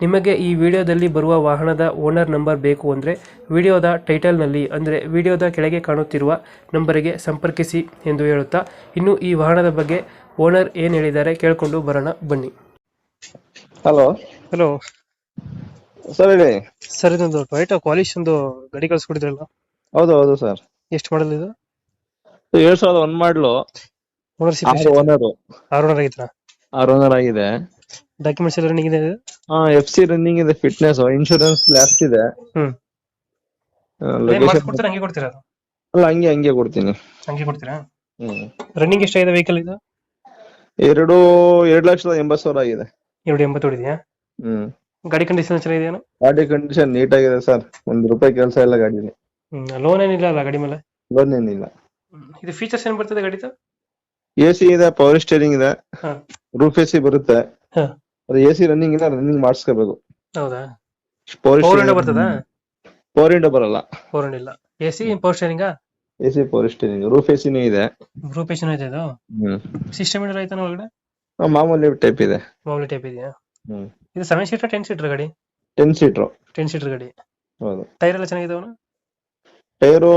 ನಿಮಗೆ ಈ ವಿಡಿಯೋದಲ್ಲಿ ಬರುವ ವಾಹನದ ಓನರ್ ನಂಬರ್ ಬೇಕು ಅಂದರೆ ವಿಡಿಯೋದ ಟೈಟಲ್ನಲ್ಲಿ ಅಂದರೆ ವಿಡಿಯೋದ ಕೆಳಗೆ ಕಾಣುತ್ತಿರುವ ನಂಬರಿಗೆ ಸಂಪರ್ಕಿಸಿ ಎಂದು ಹೇಳುತ್ತಾ ಇನ್ನು ಈ ವಾಹನದ ಬಗ್ಗೆ ಓನರ್ ಏನು ಹೇಳಿದ್ದಾರೆ ಕೇಳಿಕೊಂಡು ಬರೋಣ ಬನ್ನಿ. ಹಲೋ. ಹಲೋ. ಸರ್ ಹೇಳಿ. ಸರ್ ಇದೊಂದು ಟೊಯೋಟಾ ಕ್ವಾಲಿಶ್ ಒಂದು ಗಾಡಿ ಕಳಿಸ್ಕೊಡಿದ್ರಲ್ಲ? ಹೌದು ಹೌದು ಸರ್. ಎಷ್ಟು ಮಾಡಲ್ ಇದು? ಏಳು ಸಾವಿರದ ಒಂದ್ ಮಾಡ್ಲು. ಓನರ್ಶಿಪ್ ಓನರ್ ಆರು ಓನರ್ ಆಗಿತ್ತಾ ಆರು ಓನರ್ ಆಗಿದೆ. ಡಾಕ್ಯುಮೆಂಟ್ಸ್ ಎಲ್ಲ ರನ್ನಿಂಗ್ ಇದೆ ಇದು? ಹಾ ಎಫ್ ಸಿ ರನ್ನಿಂಗ್ ಇದೆ ಫಿಟ್ನೆಸ್ ಇನ್ಶೂರೆನ್ಸ್ ಲ್ಯಾಪ್ಸ್ ಇದೆ. ಹ್ಮ್. location- ಮಾಡ್ಸ್ಕೊಡ್ತೀರಾ ಹಂಗೆ ಕೊಡ್ತೀರಾ ಅದು? ಅಲ್ಲ ಹಂಗೆ ಹಂಗೆ ಕೊಡ್ತೀನಿ. ಹಂಗೆ ಕೊಡ್ತೀರಾ? ಹ್ಮ್. ರನ್ನಿಂಗ್ ಎಷ್ಟಾಗಿದೆ ವೆಹಿಕಲ್ ಇದು? ಎರಡು ಎರಡ್ ಲಕ್ಷದ ಎಂಬತ್ ಸಾವಿರ ಆಗಿದೆ. ಎರಡು ಎಂಬತ್ತು ಹೊಡಿದ್ಯಾ? ಹ್ಮ್. ಗಾಡಿ ಕಂಡೀಷನ್ ಚೆನ್ನಾಗಿದೆಯಾ ಗಾಡಿ ಕಂಡೀಷನ್ ನೀಟ್ ಆಗಿದೆ ಸರ್ ಒಂದ್ ರೂಪಾಯಿ ಕೆಲಸ ಇಲ್ಲ ಗಾಡಿಲಿ. ಹ್ಮ್ ಲೋನ್ ಏನಿಲ್ಲ ಅಲ್ಲ ಗಾಡಿ ಮೇಲೆ? ಲೋನ್ ಏನಿಲ್ಲ. ಇದು ಫೀಚರ್ಸ್ ಏನ್ ಬರ್ತದೆ ಗಾಡಿದು? ಎ ಸಿ ಇದೆ ಪವರ್ ಸ್ಟೇರಿಂಗ್ ಇದೆ. ಹಾ. ರೂಫ್ ಎ ಸಿ ಬರುತ್ತೆ. ಹಾ. ಅದು ಎ ಸಿ ರನ್ನಿಂಗ್ ಇಲ್ಲ ರನ್ನಿಂಗ್ ಮಾಡಿಸ್ಕೋಬೇಕು. ಹೌದಾ? ಪವರ್ ವಿಂಡೋ ಬರ್ತದಾ? ಪವರ್ ವಿಂಡೋ ಬರಲ್ಲ. ಪವರ್ ವಿಂಡೋ ಇಲ್ಲ. A C power ಸ್ಟೇರಿಂಗಾ A C power steering roof A ಸಿನೂ ಇದೆ. ರೂಪೇಶನ್ ಇದೆ ಇದು ಹ್ಮ್. ಸಿಸ್ಟಮ್ ಏನಾರ ಆಯ್ತಾನ ಒಳಗಡೆ? ಮಾಮೂಲಿ ಟೈಪ್ ಇದೆ. ಮಾಮೂಲಿ ಟೈಪ್ ಇದೆಯಾ? ಹ್ಮ್. ಇದು ಸೆವೆನ್ ಸೀಟರ್ ಟೆನ್ ಸೀಟರ್ ಗಾಡಿ? ಟೆನ್ ಸೀಟರ್ ಟೆನ್ ಸೀಟರ್ ಗಾಡಿ. ಹೌದು. ಟೈರ್ ಎಲ್ಲ ಚೆನ್ನಾಗಿದಾವನ ಟೈರು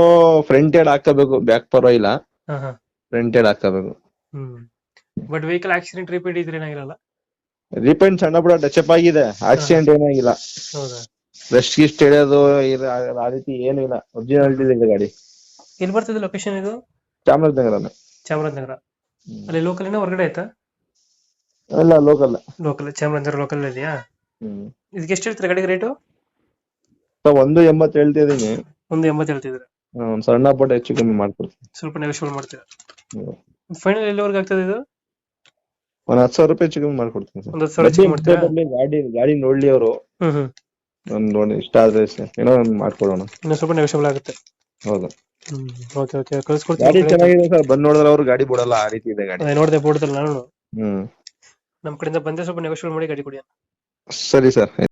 ಫ್ರಂಟ್ ಏಡ್ ಹಾಕಬೇಕು ಬ್ಯಾಕ್ ಪರವಾಗಿಲ್ಲ. ಹಾ ಹಾ. ಫ್ರಂಟ್ ಏಡ್ ಹಾಕಬೇಕು hmm. But vehicle accident repeat ಇದ್ರೆ ಏನಾಗಿರಲ್ಲ. ರಿಪೇಂಟ್ ಸಣ್ಣ ಪುಟ್ಟ ಟಚ್ ಆಗಿದೆ. ಆಕ್ಸಿಡೆಂಟ್ ಏನಾಗಿಲ್ಲ ಹೌದಾ? ರೆಸ್ಟ್ ಗಿಸ್ಟ್ ಹಿಡಿಯೋದು ಇರ- ಆ ರೀತಿ ಏನು ಇಲ್ಲ. ಒರಿಜಿನಾಲಿಟಿ ಇದೆ ಗಾಡಿ. ಎಲ್ಲಿ ಬರ್ತದೆ ಲೊಕೇಶನ್ ಇದು? ಚಾಮರಾಜನಗರ. ಚಾಮರಾಜನಗರ ಅಲ್ಲಿ ಲೋಕಲ್ ಏನೋ ಹೊರಗಡೆ ಆಯ್ತಾ? ಅಲ್ಲ ಲೋಕಲ್ ಲೋಕಲ್ ಚಾಮರಾಜನಗರ ಲೋಕಲ್ ಇದೆಯಾ? ಹ್ಮ್. ಇದಕ್ಕೆ ಎಷ್ಟು ಹೇಳ್ತಾರೆ ಗಾಡಿಗೆ ರೇಟು ಒಂದು ಎಂಬತ್ತು ಹೇಳ್ತಿದೀನಿ ಒಂದು ಎಂಬತ್ತು ಹೇಳ್ತಿದ್ರೆ ಒಂದ್ ಸಣ್ಣ ಪುಟ್ಟ ಹೆಚ್ಚು ಕಮ್ಮಿ ಮಾಡ್ಕೊಡ್ತೀನಿ. ಸ್ವಲ್ಪ ನೆಗೋಷಿಯಬಲ್ ಮಾಡ್ತೀರಾ? ಹ್ಮ್. ಫೈನಲ್ ಎಲ್ಲಿವರೆಗೆ ಆಗ್ತದೆ ಇದು? ಒಂದ್ ಹತ್ತು ಸಾವಿರ ರೂಪಾಯಿ ಕಮ್ಮಿ ಮಾಡ್ಕೊಡ್ತೀನಿ ಒಂದು ಹತ್ತು ಸಾವಿರ ಮಾಡ್ತೀರಾ? ಗಾಡಿ ಗಾಡಿ ನೋಡ್ಲಿ ಅವರು. ಹ್ಮ್ ಹ್ಮ್. ಒಂದ್ ನೋಡಿ ಇಷ್ಟ ಆದ್ರೆ ಏನೋ ಒಂದ್ ಮಾಡ್ಕೊಡೋಣ. ಇನ್ನ ಸ್ವಲ್ಪ ನೆಗೋಷಿಯಬಲ್ ಆಗುತ್ತೆ. ಹೌದು. Hmm okay okay. ಗಾಡಿ ಕಳ್ಸ್ಕೊಡ್ತೀನಿ ಚೆನ್ನಾಗಿದೆ ಸರ್. ಬಂದ್ ನೋಡಿದ್ರೆ ಅವ್ರು ಗಾಡಿ ಬಿಡಲ್ಲ ಆ ರೀತಿ ಇದೆ ಗಾಡಿ. ನೋಡಿದೆ ಬೋರ್ಡಲ್ಲಿ ನಾನು. ಹ್ಮ್. ನಮ್ ಕಡೆಯಿಂದ ಬಂದ್ರೆ ಸ್ವಲ್ಪ ನೆಗೋಷಿಯಬಲ್ ಮಾಡಿ ಗಾಡಿ ಕೊಡಿ ಸರಿ ಸರ್.